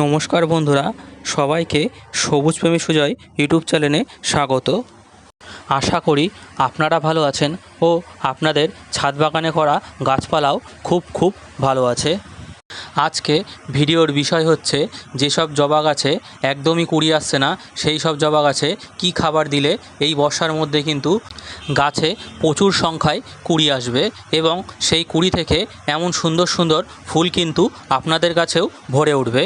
নমস্কার বন্ধুরা, সবাইকে সবুজ প্রেমী সুজয় ইউটিউব চ্যানেলে স্বাগত। আশা করি আপনারা ভালো আছেন ও আপনাদের ছাদ বাগানে করা গাছপালাও খুব খুব ভালো আছে। আজকে ভিডিওর বিষয় হচ্ছে, যেসব জবা গাছে একদমই কুড়ি আসছে না, সেই সব জবা গাছে কী খাবার দিলে এই বর্ষার মধ্যে কিন্তু গাছে প্রচুর সংখ্যায় কুড়ি আসবে এবং সেই কুড়ি থেকে এমন সুন্দর সুন্দর ফুল কিন্তু আপনাদের কাছেও ভরে উঠবে।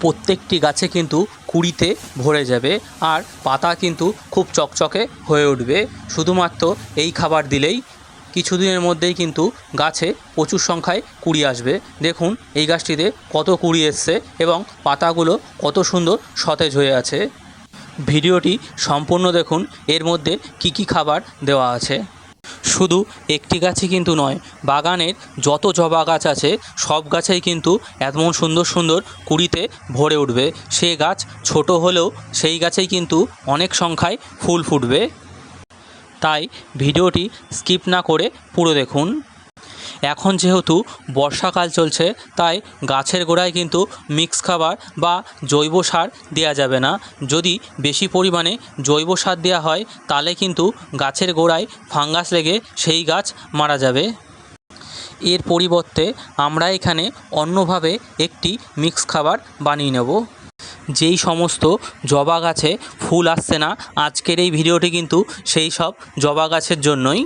প্রত্যেকটি গাছে কিন্তু কুড়িতে ভরে যাবে আর পাতা কিন্তু খুব চকচকে হয়ে উঠবে। শুধুমাত্র এই খাবার দিলেই কিছুদিনের মধ্যেই কিন্তু গাছে প্রচুর সংখ্যায় কুড়ি আসবে। দেখুন, এই গাছটিতে কত কুড়ি এসছে এবং পাতাগুলো কত সুন্দর সতেজ হয়ে আছে। ভিডিওটি সম্পূর্ণ দেখুন। এর মধ্যে কি কি খাবার দেওয়া আছে? শুধু একটি গাছই কিন্তু নয়, বাগানের যত জবা গাছ আছে, সব গাছেই কিন্তু এমন সুন্দর সুন্দর কুড়িতে ভরে উঠবে। সে গাছ ছোট হলেও সেই গাছেই কিন্তু অনেক সংখ্যায় ফুল ফুটবে। তাই ভিডিওটি স্কিপ না করে পুরো দেখুন। এখন যেহেতু বর্ষাকাল চলছে, তাই গাছের গোড়ায় কিন্তু মিক্স খাবার বা জৈব সার দেওয়া যাবে না। যদি বেশি পরিমাণে জৈব সার দেওয়া হয়, তাহলে কিন্তু গাছের গোড়ায় ফাঙ্গাস লেগে সেই গাছ মারা যাবে। এর পরিবর্তে আমরা এখানে অন্যভাবে একটি মিক্স খাবার বানিয়ে নেব। যেই সমস্ত জবা গাছে ফুল আসছে না, আজকের এই ভিডিওটি কিন্তু সেই সব জবা গাছের জন্যই।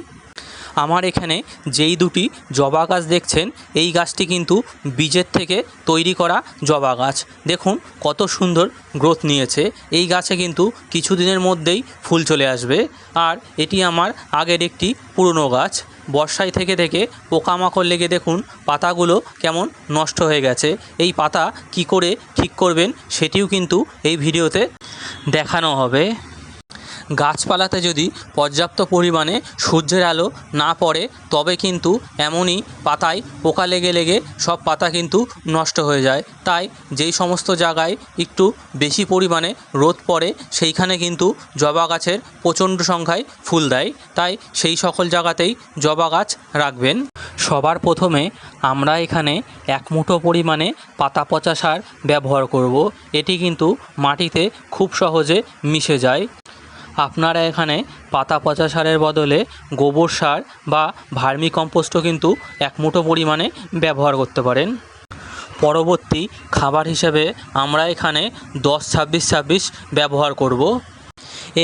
আমার এখানে যেই দুটি জবা গাছ দেখছেন, এই গাছটি কিন্তু বীজের থেকে তৈরি করা জবা গাছ। দেখুন কত সুন্দর গ্রোথ নিয়েছে। এই গাছে কিন্তু কিছুদিনের মধ্যেই ফুল চলে আসবে। আর এটি আমার আগের একটি পুরনো গাছ। বর্ষায় থেকে থেকে পোকামাকড় লেগে দেখুন, পাতাগুলো কেমন নষ্ট হয়ে গেছে। এই পাতা কি করে ঠিক করবেন সেটিও কিন্তু এই ভিডিওতে দেখানো হবে। গাছপালাতে যদি পর্যাপ্ত পরিমাণে সূর্যের আলো না পড়ে, তবে কিন্তু এমনই পাতায় পোকা লেগে লেগে সব পাতা কিন্তু নষ্ট হয়ে যায়। তাই যেই সমস্ত জায়গায় একটু বেশি পরিমাণে রোদ পড়ে, সেইখানে কিন্তু জবা গাছের প্রচণ্ড সংখ্যায় ফুল দেয়। তাই সেই সকল জায়গাতেই জবা গাছ রাখবেন। সবার প্রথমে আমরা এখানে এক মুঠো পরিমাণে পাতা পচা সার ব্যবহার করব। এটি কিন্তু মাটিতে খুব সহজে মিশে যায়। আপনারা এখানে পাতা পচা সারের বদলে গোবর সার বা ভার্মি কম্পোস্টও কিন্তু এক মুঠো পরিমাণে ব্যবহার করতে পারেন। পরবর্তী খাবার হিসেবে আমরা এখানে দশ ছাব্বিশ ছাব্বিশ ব্যবহার করব।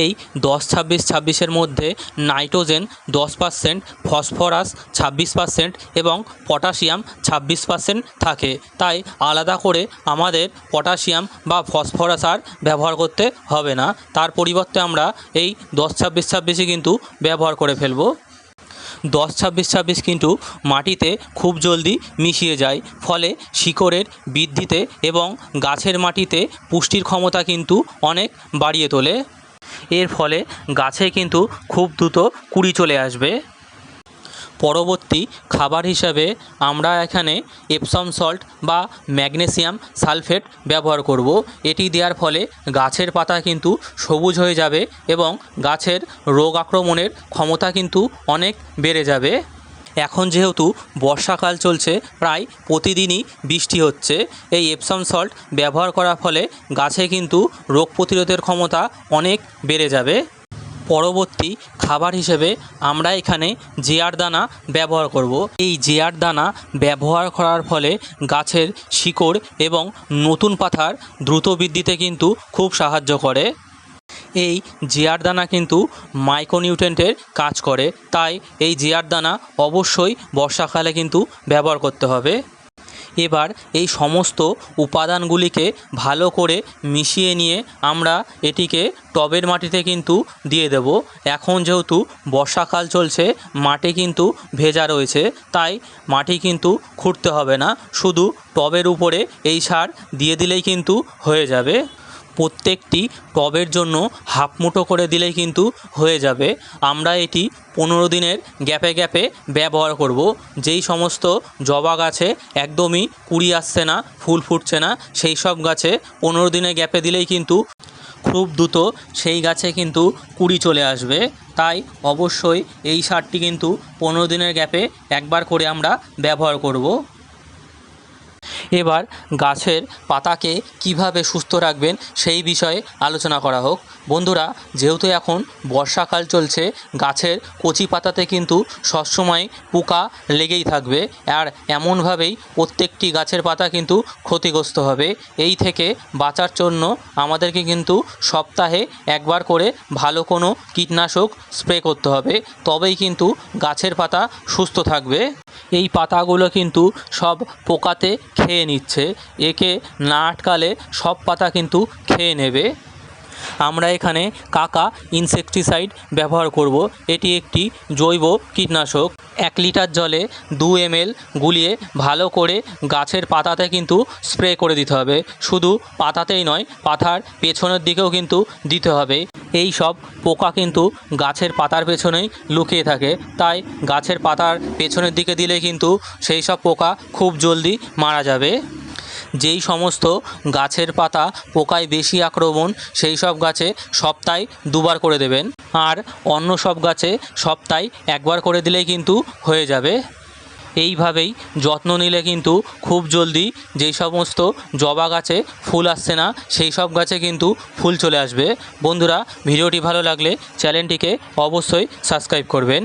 এই দশ ছাব্বিশ ছাব্বিশের মধ্যে নাইট্রোজেন দশ পার্সেন্ট, ফসফরাস ছাব্বিশ পার্সেন্ট এবং পটাশিয়াম ছাব্বিশ পার্সেন্ট থাকে। তাই আলাদা করে আমাদের পটাশিয়াম বা ফসফরাস আর ব্যবহার করতে হবে না। তার পরিবর্তে আমরা এই দশ ছাব্বিশ ছাব্বিশই কিন্তু ব্যবহার করে ফেলব। দশ ছাব্বিশ ছাব্বিশ কিন্তু মাটিতে খুব জলদি মিশিয়ে যায়, ফলে শিকড়ের বৃদ্ধিতে এবং গাছের মাটিতে পুষ্টির ক্ষমতা কিন্তু অনেক বাড়িয়ে তোলে। এর ফলে গাছে কিন্তু খুব দ্রুত কুড়ি চলে আসবে। পরবর্তী খাবার হিসাবে আমরা এখানে এপসম সল্ট বা ম্যাগনেসিয়াম সালফেট ব্যবহার করব। এটি দেওয়ার ফলে গাছের পাতা কিন্তু সবুজ হয়ে যাবে এবং গাছের রোগ আক্রমণের ক্ষমতা কিন্তু অনেক বেড়ে যাবে। এখন যেহেতু বর্ষাকাল চলছে, প্রায় প্রতিদিনই বৃষ্টি হচ্ছে। এই এপসম সল্ট ব্যবহার করার ফলে গাছে কিন্তু রোগ প্রতিরোধের ক্ষমতা অনেক বেড়ে যাবে। পরবর্তী খাবার হিসেবে আমরা এখানে জিয়ার দানা ব্যবহার করব। এই জিয়ার দানা ব্যবহার করার ফলে গাছের শিকড় এবং নতুন পাতার দ্রুত বৃদ্ধিতে কিন্তু খুব সাহায্য করে। এই জিয়ার দানা কিন্তু মাইক্রোনিউট্রেন্টের কাজ করে। তাই এই জিয়ার দানা অবশ্যই বর্ষাকালে কিন্তু ব্যবহার করতে হবে। এবার এই সমস্ত উপাদানগুলিকে ভালো করে মিশিয়ে নিয়ে আমরা এটিকে টবের মাটিতে কিন্তু দিয়ে দেব। এখন যেহেতু বর্ষাকাল চলছে, মাটি কিন্তু ভেজা রয়েছে, তাই মাটি কিন্তু খুঁড়তে হবে না। শুধু টবের উপরে এই সার দিয়ে দিলেই কিন্তু হয়ে যাবে। প্রত্যেকটি টবের জন্য হাফ মুঠো করে দিলেই কিন্তু হয়ে যাবে। আমরা এটি পনেরো দিনের গ্যাপে গ্যাপে ব্যবহার করব। যেই সমস্ত জবা গাছে একদমই কুড়ি আসছে না, ফুল ফুটছে না, সেই সব গাছে পনেরো দিনের গ্যাপে দিলেই কিন্তু খুব দ্রুত সেই গাছে কিন্তু কুড়ি চলে আসবে। তাই অবশ্যই এই সারটি কিন্তু পনেরো দিনের গ্যাপে একবার করে আমরা ব্যবহার করব। এবার গাছের পাতাকে কীভাবে সুস্থ রাখবেন সেই বিষয়ে আলোচনা করা হোক। বন্ধুরা, যেহেতু এখন বর্ষাকাল চলছে, গাছের কচি পাতাতে কিন্তু সবসময় পোকা লেগেই থাকবে আর এমনভাবেই প্রত্যেকটি গাছের পাতা কিন্তু ক্ষতিগ্রস্ত হবে। এই থেকে বাঁচার জন্য আমাদেরকে কিন্তু সপ্তাহে একবার করে ভালো কোনো কীটনাশক স্প্রে করতে হবে। তবেই কিন্তু গাছের পাতা সুস্থ থাকবে। এই পাতাগুলো কিন্তু সব পোকাতে খেয়ে নিচ্ছে। একে না আটকালে সব পাতা কিন্তু খেয়ে নেবে। আমরা এখানে কাকা ইনসেকটিসাইড ব্যবহার করব। এটি একটি জৈব কীটনাশক। এক লিটার জলে দু এমএল গুলিয়ে ভালো করে গাছের পাতাতে কিন্তু স্প্রে করে দিতে হবে। শুধু পাতাতেই নয়, পাতার পেছনের দিকেও কিন্তু দিতে হবে। এই সব পোকা কিন্তু গাছের পাতার পেছনেই লুকিয়ে থাকে। তাই গাছের পাতার পেছনের দিকে দিলে কিন্তু সেই সব পোকা খুব জলদি মারা যাবে। যেই সমস্ত গাছের পাতা পোকায় বেশি আক্রমণ, সেই সব গাছে সপ্তাহে দুবার করে দেবেন। আর অন্য সব গাছে সপ্তাহে একবার করে দিলেই কিন্তু হয়ে যাবে। এইভাবেই যত্ন নিলে কিন্তু খুব জলদি যেই সমস্ত জবা গাছে ফুল আসছে না, সেই সব গাছে কিন্তু ফুল চলে আসবে। বন্ধুরা, ভিডিওটি ভালো লাগলে চ্যানেলটিকে অবশ্যই সাবস্ক্রাইব করবেন।